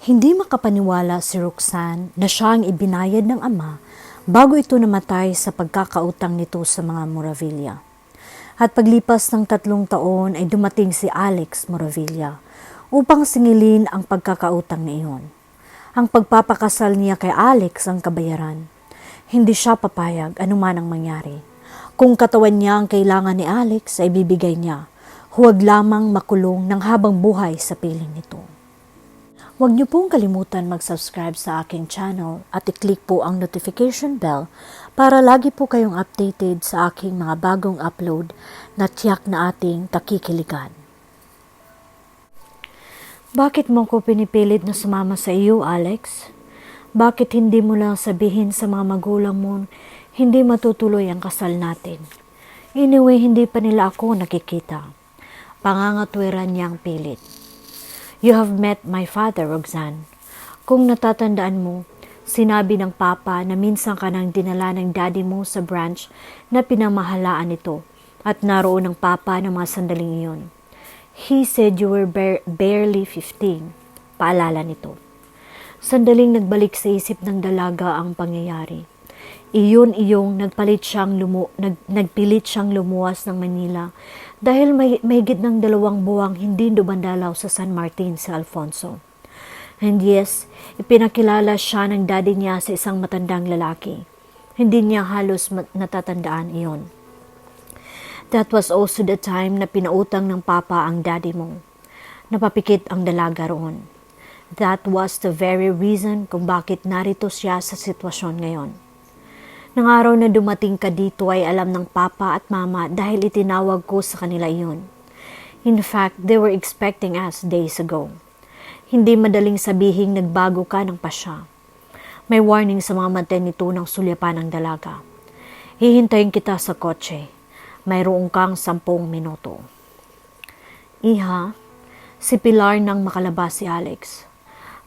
Hindi makapaniwala si Roxanne na siya ang ibinayad ng ama bago ito namatay sa pagkakautang nito sa mga Moravilla. At paglipas ng tatlong taon ay dumating si Alex Moravilla upang singilin ang pagkakautang na iyon. Ang pagpapakasal niya kay Alex ang kabayaran. Hindi siya papayag anuman ang mangyari. Kung katawan niya ang kailangan ni Alex ay bibigay niya. Huwag lamang makulong ng habang buhay sa piling nito. Huwag niyo pong kalimutan mag-subscribe sa aking channel at i-click po ang notification bell para lagi po kayong updated sa aking mga bagong upload na tiyak na ating kakikiligan. Bakit mo ko pinipilit na sumama sa iyo, Alex? Bakit hindi mo lang sabihin sa mga magulang mo hindi matutuloy ang kasal natin? Anyway, hindi pa nila ako nakikita. Pangangatwiran niyang pilit. You have met my father, Roxanne. Kung natatandaan mo, sinabi ng papa na minsan ka nang dinala ng daddy mo sa branch na pinamahalaan nito at naroon ng papa ng mga sandaling iyon. He said you were bar- barely 15. Paalala nito. Sandaling nagbalik sa isip ng dalaga ang pangyayari. Iyon iyong nagpalit siyang lumu, nag, nagpilit siyang lumuwas ng Manila dahil may mahigit ng dalawang buwang hindi dumandalaw sa San Martin sa Alfonso. And yes, ipinakilala siya ng daddy niya sa isang matandang lalaki. Hindi niya halos natatandaan iyon. That was also the time na pinautang ng papa ang daddy mo. Napapikit ang dalaga roon. That was the very reason kung bakit narito siya sa sitwasyon ngayon. Nang araw na dumating ka dito ay alam ng papa at mama dahil itinawag ko sa kanila iyon. In fact, they were expecting us days ago. Hindi madaling sabihing nagbago ka ng pasya. May warning sa mga mata nito ng sulyapan ng dalaga. Hihintayin kita sa kotse. Mayroong kang sampung minuto. Iha, si Pilar nang makalabas si Alex.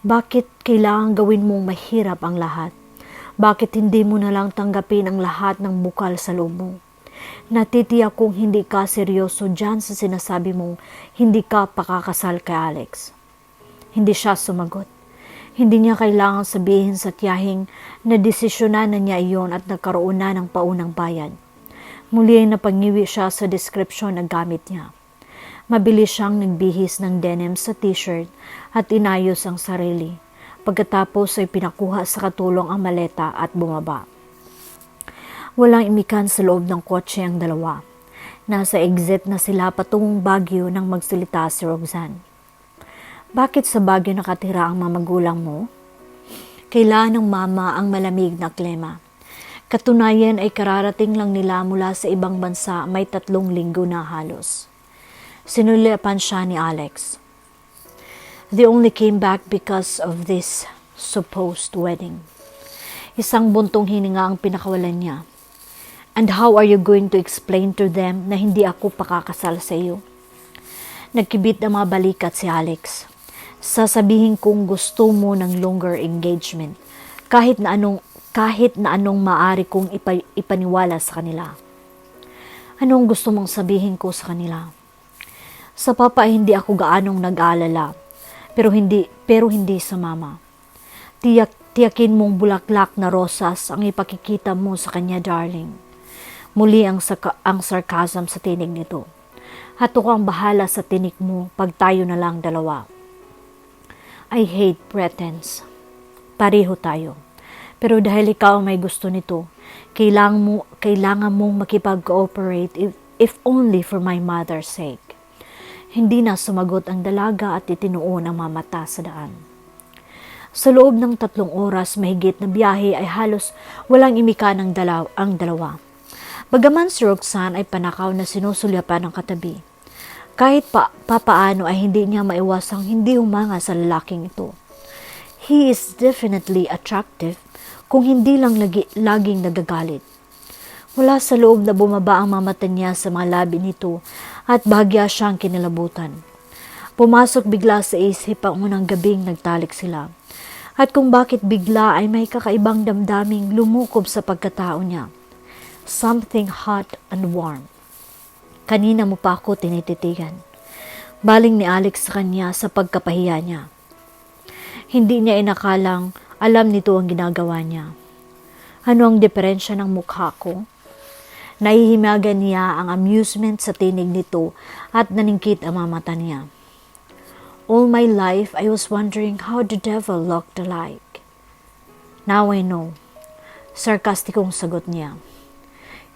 Bakit kailangan gawin mong mahirap ang lahat? Bakit hindi mo na lang tanggapin ang lahat ng bukal sa loob mo? Natitiyak kung hindi ka seryoso dyan sa sinasabi mong hindi ka pakakasal kay Alex. Hindi siya sumagot. Hindi niya kailangang sabihin sa tiyahing na desisyonan na niya iyon at nagkaroon na ng paunang bayad. Muli ay napangiwi siya sa description na gamit niya. Mabilis siyang nagbihis ng denim sa t-shirt at inayos ang sarili. Pagkatapos ay pinakuha sa katulong ang maleta at bumaba. Walang imikan sa loob ng kotse ang dalawa. Nasa exit na sila patungong Baguio nang magsalita si Roxanne. Bakit sa Baguio nakatira ang mga magulang mo? Kailangan ng mama ang malamig na klima. Katunayan ay kararating lang nila mula sa ibang bansa may tatlong linggo na halos. Sinulipan siya ni Alex. They only came back because of this supposed wedding. Isang buntong hininga ang pinakawalan niya. And how are you going to explain to them na hindi ako pakakasal sa iyo? Nagkibit ang mga balikat si Alex. Sasabihin kong gusto mo ng longer engagement kahit na anong kahit na anong maari kong ipa, ipaniwala sa kanila. Anong gusto mong sabihin ko sa kanila? Sa papa hindi ako gaanong nag-aalala pero hindi pero hindi sa mama. Tiyak tiyakin mong bulaklak na rosas ang ipakikita mo sa kanya, darling. Muli ang, saka, ang sarcasm sa tinig nito. At ako ang bahala sa tinik mo pag tayo na lang dalawa. I hate pretense. Pareho tayo. Pero dahil ikaw may gusto nito, kailangan, mo, kailangan mong makipag-cooperate if, if only for my mother's sake. Hindi na sumagot ang dalaga at itinuon ang mamata sa daan. Sa loob ng tatlong oras mahigit na biyahe ay halos walang imika ng dalaw, ang dalawa. Bagaman si Roxanne ay panakaw na sinusulyapan ng katabi. Kahit pa papaano ay hindi niya maiwasang hindi humanga sa lalaking ito. He is definitely attractive kung hindi lang lagi, laging nagagalit. Wala sa loob na bumaba ang mamata niya sa mga labi nito at bahagya siyang kinilabutan. Pumasok bigla sa isip ang unang gabing nagtalik sila. At kung bakit bigla ay may kakaibang damdaming lumukob sa pagkatao niya. Something hot and warm. Kanina mo pa ako tinititigan. Baling ni Alex sa kanya sa pagkapahiya niya. Hindi niya inakalang alam nito ang ginagawa niya. Ano ang diferensya ng mukha ko? Nahihimagan niya ang amusement sa tinig nito at naningkit ang mga mata niya. All my life, I was wondering how the devil looked alike. Now I know. Sarkastikong sagot niya.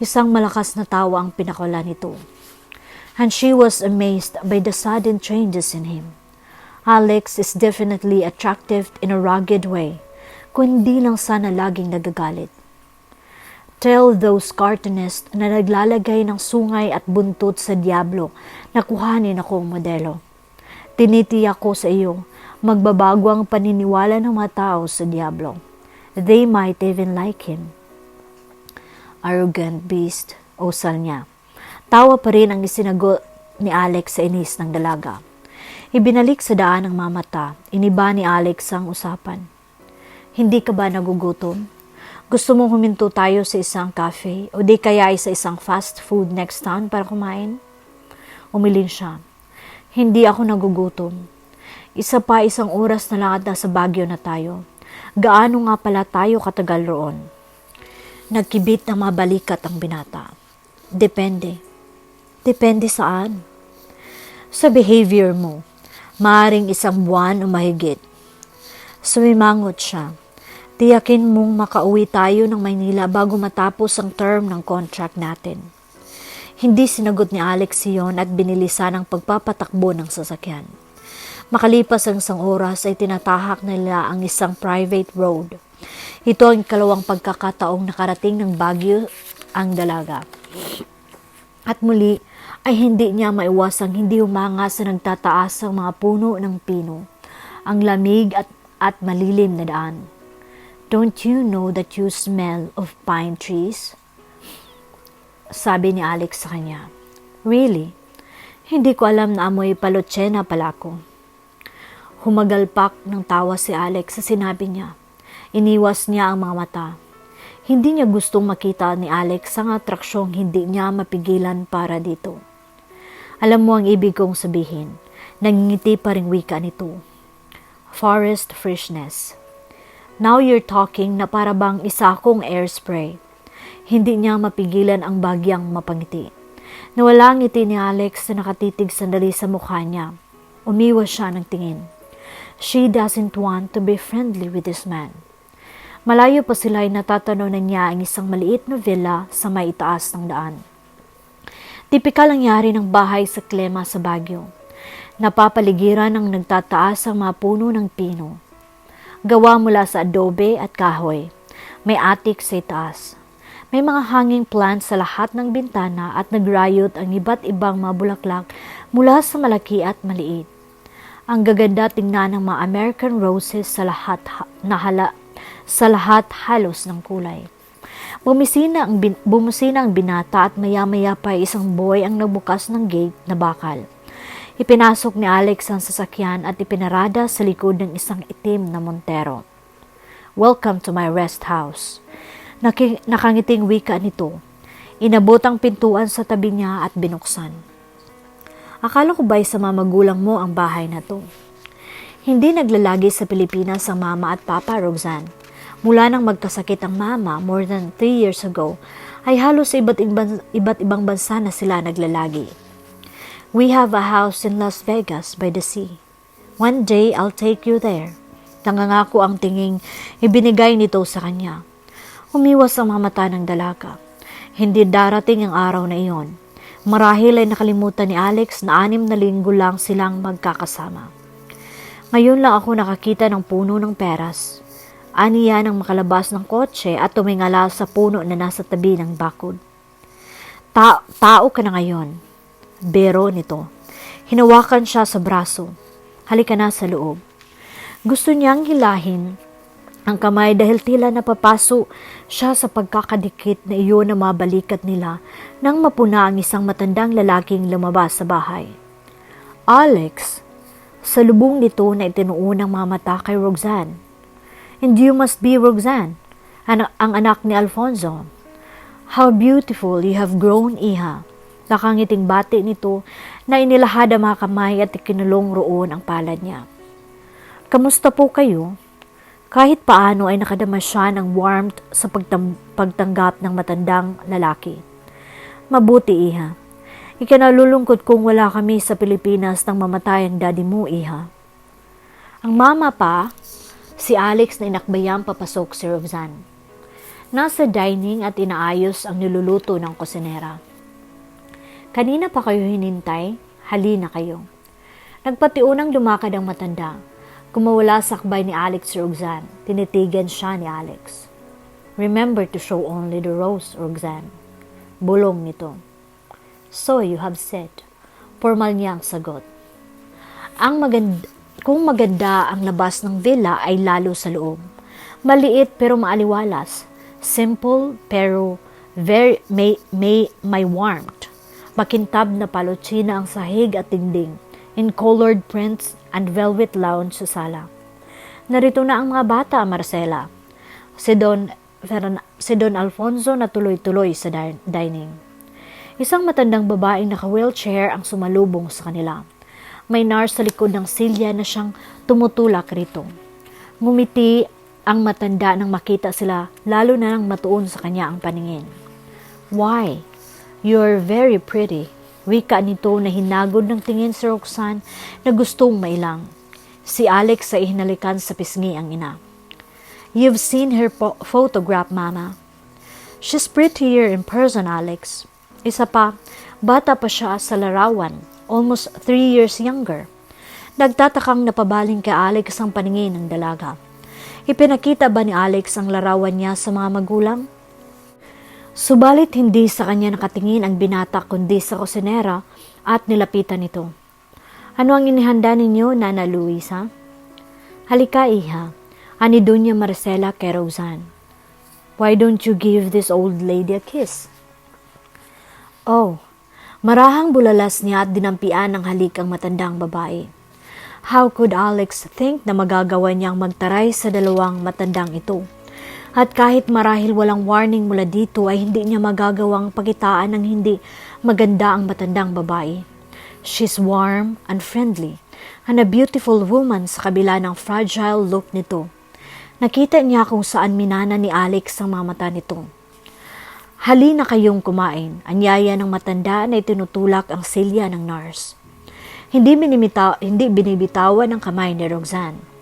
Isang malakas na tawa ang pinakala nito. And she was amazed by the sudden changes in him. Alex is definitely attractive in a rugged way, kung hindi lang sana laging nagagalit. Tell those cartoonists na naglalagay ng sungay at buntot sa diablo na kuhanin akong modelo. Tinitiyak ko sa iyo, magbabago ang paniniwala ng mga tao sa diablo. They might even like him. Arrogant beast, usal niya. Tawa pa rin ang isinagot ni Alex sa inis ng dalaga. Ibinalik sa daan ng mamata, iniba ni Alex ang usapan. Hindi ka ba nagugutom? Gusto mong huminto tayo sa isang cafe o di kaya sa isang fast food next town para kumain? Umilin siya. Hindi ako nagugutom. Isa pa isang oras na lang at nasa Baguio na tayo. Gaano nga pala tayo katagal roon? Nagkibit na mabalikat ang binata. Depende. Depende saan? Sa behavior mo. Maaring isang buwan o mahigit. Sumimangot siya. Tiyakin mong makauwi tayo ng Maynila bago matapos ang term ng contract natin. Hindi sinagot ni Alex iyon at binilisan ang pagpapatakbo ng sasakyan. Makalipas ang isang oras ay tinatahak nila ang isang private road. Ito ang ikalawang pagkakataong nakarating ng Baguio ang dalaga. At muli ay hindi niya maiwasang hindi umanga sa nagtataas ang mga puno ng pino, ang lamig at, at malilim na daan. Don't you know that you smell of pine trees? Sabi ni Alex sa kanya. Really? Hindi ko alam na amoy palotsena pala ko. Humagalpak ng tawa si Alex sa sinabi niya. Iniwas niya ang mga mata. Hindi niya gustong makita ni Alex ang atraksyong hindi niya mapigilan para dito. Alam mo ang ibig kong sabihin. Nangingiti pa rin wika nito. Forest freshness. Now you're talking na para bang isa kong air spray. Hindi niya mapigilan ang bagyang mapangiti. Nawala ang ngiti ni Alex na nakatitig sandali sa mukha niya. Umiwas siya ng tingin. She doesn't want to be friendly with this man. Malayo pa sila ay natatanaw niya ang isang maliit na villa sa may itaas ng daan. Tipikal ang yari ng bahay sa Klema sa Baguio. Napapaligiran ng nagtataas ang mga puno ng pino. Gawa mula sa adobe at kahoy. May attic sa itaas. May mga hanging plants sa lahat ng bintana at nagrayot ang iba't ibang mga bulaklak mula sa malaki at maliit. Ang gaganda tingnan ng mga American roses sa lahat na hala, sa lahat halos ng kulay. Bumisina ang, bin, bumusina ang binata at maya-maya pa isang boy ang nagbukas ng gate na bakal. Ipinasok ni Alex ang sasakyan at ipinarada sa likod ng isang itim na Montero. Welcome to my rest house. Naki, nakangiting wika nito. Inabot ang pintuan sa tabi niya at binuksan. Akala ko ba'y sa mga magulang mo ang bahay na to? Hindi naglalagi sa Pilipinas ang mama at papa, Roxanne. Mula nang magkasakit ang mama more than 3 years ago, ay halos iba't ibang bansa na sila naglalagi. We have a house in Las Vegas by the sea. One day, I'll take you there. Nangangako ang tinging ibinigay nito sa kanya. Umiwas ang mga mata ng dalaga. Hindi darating ang araw na iyon. Marahil ay nakalimutan ni Alex na anim na linggo lang silang magkakasama. Ngayon lang ako nakakita ng puno ng peras. Aniya nang makalabas ng kotse at tumingala sa puno na nasa tabi ng bakod. Ta- tao ka na ngayon. Bero nito. Hinawakan siya sa braso. Halika na sa loob. Gusto niyang hilahin ang kamay dahil tila napapaso siya sa pagkakadikit na iyon na mabalikat nila nang mapuna ang isang matandang lalaking lumabas sa bahay. Alex, sa lubong nito na itinuon ng mga mata kay Roxanne. And you must be Roxanne, ang, anak ni Alfonso. How beautiful you have grown, Iha. Nakangiting bati nito na inilahad ang mga kamay at ikinulong roon ang palad niya. Kamusta po kayo? Kahit paano ay nakadama siya ng warmth sa pagtanggap ng matandang lalaki. Mabuti, iha. Ikanalulungkot kung wala kami sa Pilipinas nang mamatay ang daddy mo, iha. Ang mama pa, si Alex na inakbayang papasok si Roxanne. Nasa dining at inaayos ang niluluto ng kusinera. Kanina pa kayo hinintay, halina kayo. Nagpatiunang lumakad ang matanda. Kumawala sa akbay ni Alex Roxanne. Tinitigan siya ni Alex. Remember to show only the rose, Roxanne. Bulong nito. So you have said. Formal niya ang sagot. Ang maganda, kung maganda ang labas ng villa ay lalo sa loob. Maliit pero maaliwalas. Simple pero very may, may, may warmth. Makintab na palotsina ang sahig at dingding in colored prints and velvet lounge sa sala. Narito na ang mga bata, Marcela. Si Don, Fernan- si Don Alfonso na tuloy-tuloy sa din- dining. Isang matandang babaeng naka-wheelchair ang sumalubong sa kanila. May nurse sa likod ng silya na siyang tumutulak rito. Ngumiti ang matanda nang makita sila, lalo na nang matuon sa kanya ang paningin. Why? You're very pretty. Wika nito na hinagod ng tingin si Roxanne na gustong mailang. Si Alex sa ihinalikan sa pisngi ang ina. You've seen her po- photograph, Mama. She's prettier in person, Alex. Isa pa, bata pa siya sa larawan, almost three years younger. Nagtatakang napabaling kay Alex ang paningin ng dalaga. Ipinakita ba ni Alex ang larawan niya sa mga magulang? Subalit hindi sa kanya nakatingin ang binata kundi sa kusinera at nilapitan ito. Ano ang inihanda ninyo, Nana Luisa? Halika, iha. Ani Dunya Marcela kay Roseanne. Why don't you give this old lady a kiss? Oh, marahang bulalas niya at dinampian ng halik ang matandang babae. How could Alex think na magagawa niyang magtaray sa dalawang matandang ito? At kahit marahil walang warning mula dito ay hindi niya magagawang pakitaan ng hindi maganda ang matandang babae. She's warm and friendly and a beautiful woman sa kabila ng fragile look nito. Nakita niya kung saan minana ni Alex ang mga mata nito. Halina kayong kumain, anyaya ng matanda na itinutulak ang silya ng nurse. Hindi, binimita, hindi binibitawan ng kamay ni Roxanne.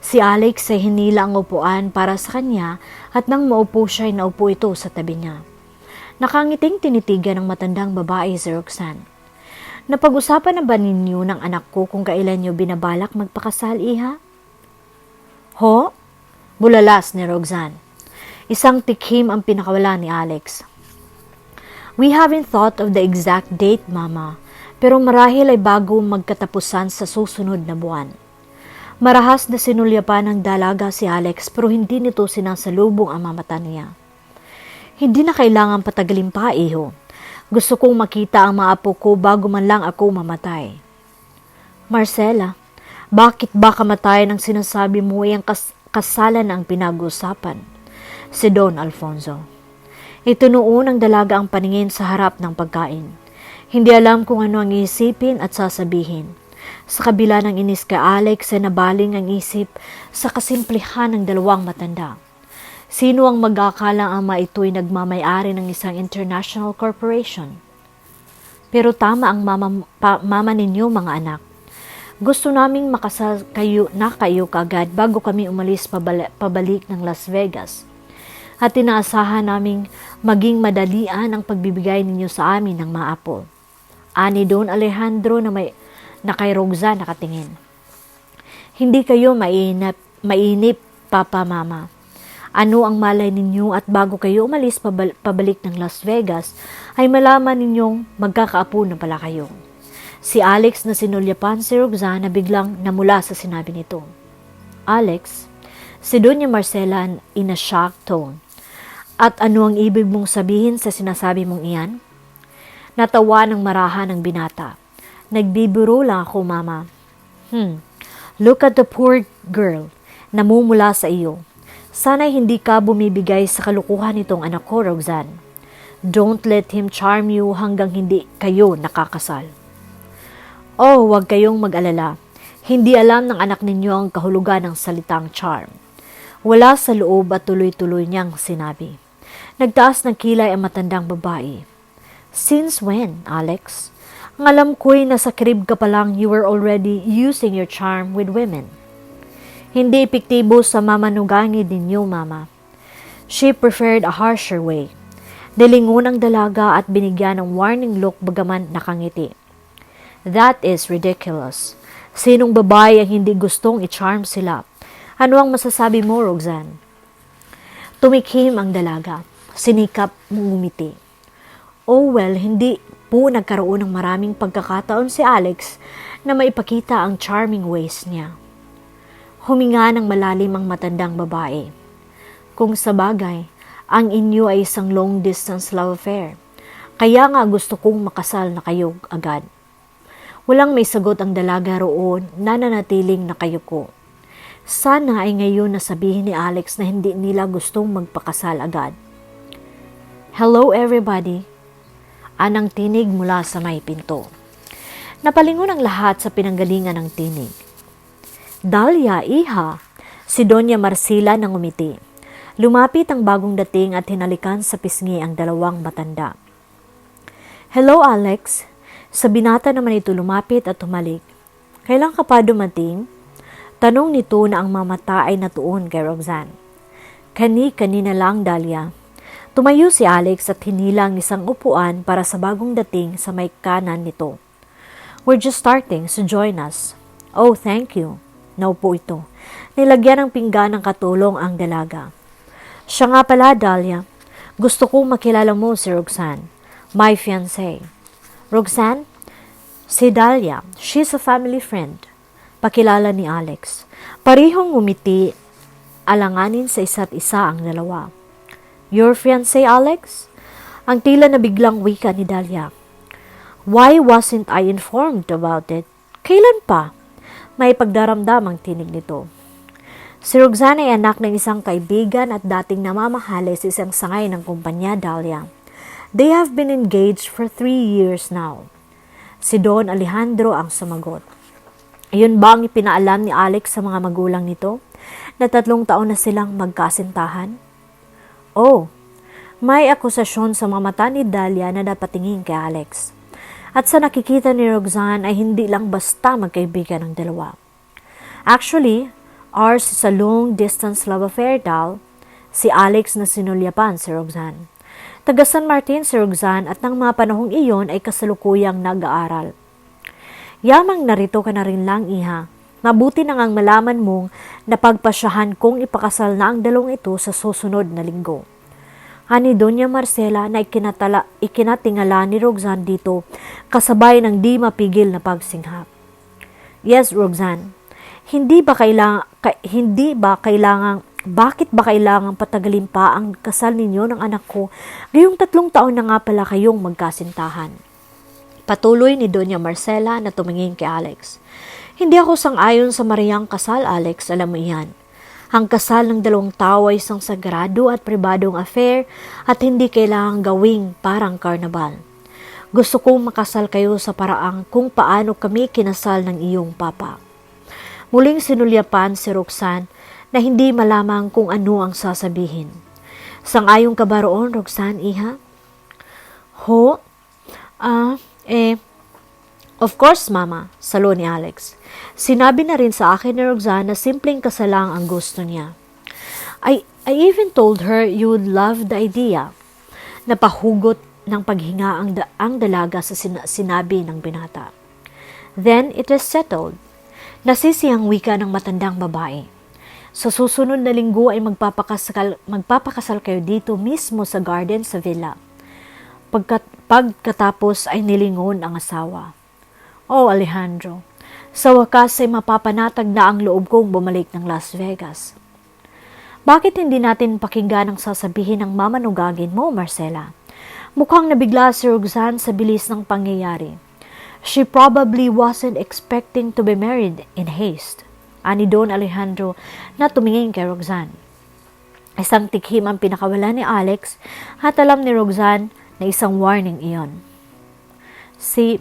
Si Alex ay hinila ang upuan para sa kanya at nang maupo siya ay naupo ito sa tabi niya. Nakangiting tinitigan ng matandang babae si Roxanne. Napag-usapan na ba ninyo ng anak ko kung kailan niyo binabalak magpakasal, iha? Ho? Bulalas ni Roxanne. Isang tikhim ang pinakawala ni Alex. We haven't thought of the exact date, Mama, pero marahil ay bago magkatapusan sa susunod na buwan. Marahas na sinulyapan ng dalaga si Alex pero hindi nito sinasalubong ang mamata niya. Hindi na kailangan patagalin pa, iho. Gusto kong makita ang mga apo ko bago man lang ako mamatay. Marcela, bakit ba kamatayan ang sinasabi mo ay ang kas- kasalan ang pinag-uusapan? Si Don Alfonso. Itinuon ng dalaga ang paningin sa harap ng pagkain. Hindi alam kung ano ang isipin at sasabihin. Sa kabila ng inis kay Alex ay nabaling ang isip sa kasimplihan ng dalawang matanda. Sino ang mag-akala ang mga ito'y nagmamayari ng isang international corporation? Pero tama ang mama, pa, mama ninyo mga anak. Gusto naming makasal kayo na kayo kagad bago kami umalis pabali, pabalik ng Las Vegas. At inaasahan naming maging madalian ang pagbibigay ninyo sa amin ng mga apple. Ani Don Alejandro na may na kay Roxanne nakatingin. Hindi kayo mainip, mainip, Papa Mama. Ano ang malay ninyo at bago kayo umalis pabal- pabalik ng Las Vegas, ay malaman ninyong magkakaapo na pala kayo. Si Alex na sinulyapan si Roxanne na biglang namula sa sinabi nito. Alex, si Doña Marcela in a shocked tone. At ano ang ibig mong sabihin sa sinasabi mong iyan? Natawa ng maraha ng binata. Nagbibiro lang ako, mama. Hmm, look at the poor girl. Namumula sa iyo. Sana'y hindi ka bumibigay sa kalukuhan nitong anak ko, Roxanne. Don't let him charm you hanggang hindi kayo nakakasal. Oh, huwag kayong mag-alala. Hindi alam ng anak ninyo ang kahulugan ng salitang charm. Wala sa loob at tuloy-tuloy niyang sinabi. Nagtaas ng kilay ang matandang babae. Since when, Alex? Ang alam ko'y nasa krib ka pa lang you were already using your charm with women. Hindi epektibo sa mamanugangi ninyo, Mama. She preferred a harsher way. Nilingon ang dalaga at binigyan ng warning look bagaman nakangiti. That is ridiculous. Sinong babae ang hindi gustong i-charm sila? Ano ang masasabi mo, Roxanne? Tumikhim ang dalaga. Sinikap mong umiti. Oh well, hindi po nagkaroon ng maraming pagkakataon si Alex na maipakita ang charming ways niya. Huminga ng malalim ang matandang babae. Kung sa bagay, ang inyo ay isang long distance love affair. Kaya nga gusto kong makasal na kayo agad. Walang may sagot ang dalaga roon na nanatiling nakayuko. Sana ay ngayon nasabihin ni Alex na hindi nila gustong magpakasal agad. Hello everybody! Anang tinig mula sa may pinto. Napalingon ang lahat sa pinanggalingan ng tinig. Dahlia, iha! Si Doña Marcela nang umiti. Lumapit ang bagong dating at hinalikan sa pisngi ang dalawang matanda. Hello, Alex. Sa binata naman ito lumapit at tumalik. Kailan ka pa dumating? Tanong nito na ang mamata ay natuon kay Roxanne. Kani-kanina lang, Dahlia. Tumayo si Alex at hinilang isang upuan para sa bagong dating sa may kanan nito. We're just starting, so join us. Oh, thank you. Naupo ito. Nilagyan ng pinggan ng katulong ang dalaga. Siya nga pala, Dahlia. Gusto kong makilala mo si Roxanne, my fiancé. Roxanne? Si Dahlia. She's a family friend. Pakilala ni Alex. Parihong umiti, alanganin sa isa't isa ang dalawa. Your fiancé, Alex? Ang tila na biglang wika ni Dahlia. Why wasn't I informed about it? Kailan pa? May pagdaramdam ang tinig nito. Si Roxanne ay anak ng isang kaibigan at dating namamahali sa isang sangay ng kumpanya Dahlia. They have been engaged for three years now. Si Don Alejandro ang sumagot. Iyon ba ang ipinaalam ni Alex sa mga magulang nito? Na tatlong taon na silang magkasintahan? Oh, may akusasyon sa mga mata ni Dahlia na napatingin kay Alex. At sa nakikita ni Roxanne ay hindi lang basta magkaibigan ng dalawa. Actually, ours is a long distance love affair, Dal. Si Alex na sinulyapan si Roxanne. Taga San Martin si Roxanne at ng mga panahong iyon ay kasalukuyang nag-aaral. Yamang narito ka na rin lang, iha. Mabuti na ngang malaman mong napagpasyahan kong ipakasal na ang dalawang ito sa susunod na linggo. Ani Doña Marcela na ikinatala, ikinatingala ni Roxanne dito kasabay ng di mapigil na pagsinghap. Yes, Roxanne. Hindi ba kailangan ka, hindi ba kailangan bakit ba kailangan patagalin pa ang kasal ninyo ng anak ko? Ngayong tatlong taon na nga pala kayong magkasintahan. Patuloy ni Doña Marcela na tumingin kay Alex. Hindi ako sang-ayon sa Mariang kasal, Alex, alam mo yan. Ang kasal ng dalawang tao ay isang sagrado at pribadong affair at hindi kailangang gawing parang karnabal. Gusto kong makasal kayo sa paraang kung paano kami kinasal ng iyong papa. Muling sinulyapan si Roxanne na hindi malamang kung ano ang sasabihin. Sang-ayong ka ba roon, Roxanne, iha? Ho? Ah, eh, Of course, Mama, salo ni Alex. Sinabi na rin sa akin ni Roxanne na simpleng kasalang ang gusto niya. I, I even told her you would love the idea. Napahugot ng paghinga ang, da, ang dalaga sa sin- sinabi ng binata. Then it is settled. Nasisiyang wika ng matandang babae. Sa susunod na linggo ay magpapakasal, magpapakasal kayo dito mismo sa garden sa villa. Pagkat, pagkatapos ay nilingon ang asawa. Oh, Alejandro, sa wakas ay mapapanatag na ang loob kong bumalik ng Las Vegas. Bakit hindi natin pakinggan ang sasabihin ng mamanugagin mo, Marcela? Mukhang nabigla si Roxanne sa bilis ng pangyayari. She probably wasn't expecting to be married in haste. Ani Don Alejandro na tumingin kay Roxanne. Isang tikhim ang pinakawala ni Alex at alam ni Roxanne na isang warning iyon. Si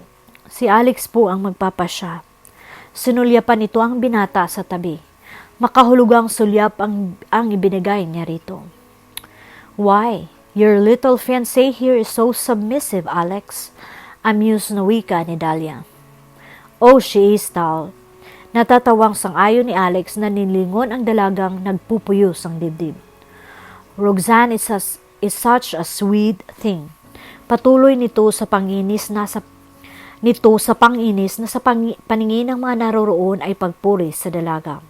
Si Alex po ang magpapasya. Sinulyapan ito ang binata sa tabi. Makahulugang sulyap ang, ang ibinigay niya rito. Why? Your little fiancé here is so submissive, Alex. Amused na wika ni Dahlia. Oh, she is tall. Natatawang sang-ayon ni Alex na nilingon ang dalagang nagpupuyos ang dibdib. Roxanne is, a, is such a sweet thing. Patuloy nito sa panginis na sa nito sa panginis na sa paningin ng mga naroroon ay pagpuri sa dalaga.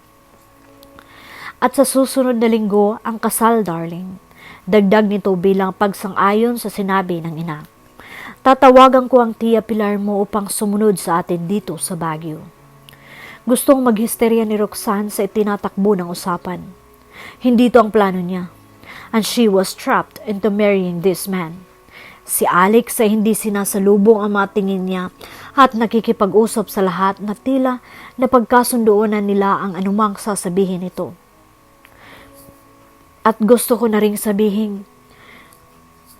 At sa susunod na linggo, ang kasal, darling. Dagdag nito bilang pagsang-ayon sa sinabi ng ina. Tatawagan ko ang tiya Pilar mo upang sumunod sa atin dito sa Baguio. Gustong maghisterya ni Roxanne sa itinatakbo ng usapan. Hindi ito ang plano niya. And she was trapped into marrying this man. Si Alex ay hindi sinasalubong ang mga tingin niya at nakikipag-usap sa lahat na tila na pagkasundoonan nila ang anumang sasabihin nito. At gusto ko na ring sabihin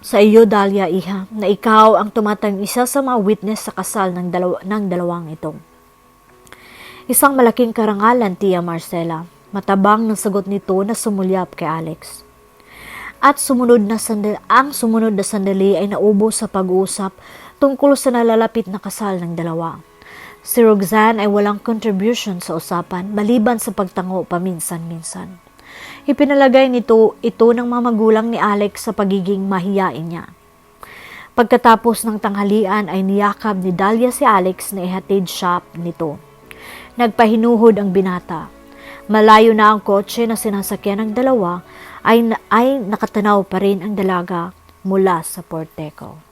sa iyo, Dahlia, iha, na ikaw ang tumatang isa sa mga witness sa kasal ng, dalaw- ng dalawang ito. Isang malaking karangalan, Tia Marcela. Matabang ng sagot nito na sumulyap kay Alex. At sumunod na sandali, ang sumunod na sandali ay naubo sa pag-uusap tungkol sa nalalapit na kasal ng dalawa. Si Roxanne ay walang contribution sa usapan maliban sa pagtango paminsan-minsan. Ipinalagay nito ito ng mga magulang ni Alex sa pagiging mahiyain niya. Pagkatapos ng tanghalian ay niyakap ni Dahlia si Alex na ihatid shop nito. Nagpahinuhod ang binata. Malayo na ang kotse na sinasakyan ng dalawa ay, ay nakatanaw pa rin ang dalaga mula sa porteko.